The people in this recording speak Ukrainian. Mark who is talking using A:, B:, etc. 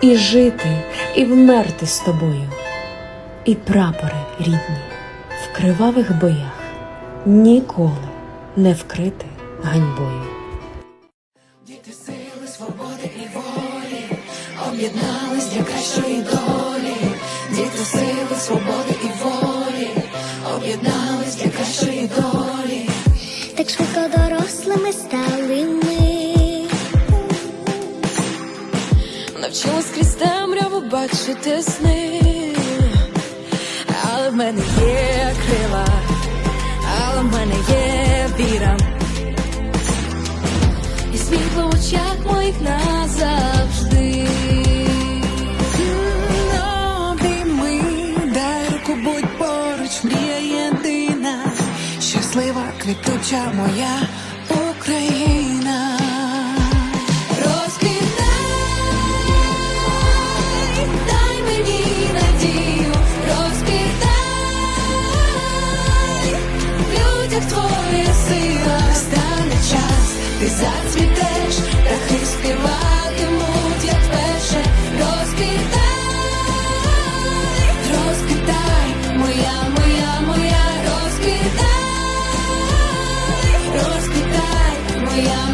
A: і жити, і вмерти з тобою. І прапори рідні в кривавих боях ніколи не вкрити ганьбою.
B: Діти сили, свободи і волі, об'єднались для кращої долі. Діти сили, свободи Навчилась крізь темряву бачити сни, але в мене є крила, але в мене є віра. І світло в очах моїх назавжди. Обійми, будь поруч, мрія єдина, щаслива, квітуча моя зацвітеш, птахи співатимуть, як перше розквітай, розквітай, моя, моя, моя, розквітай, розквітай, моя.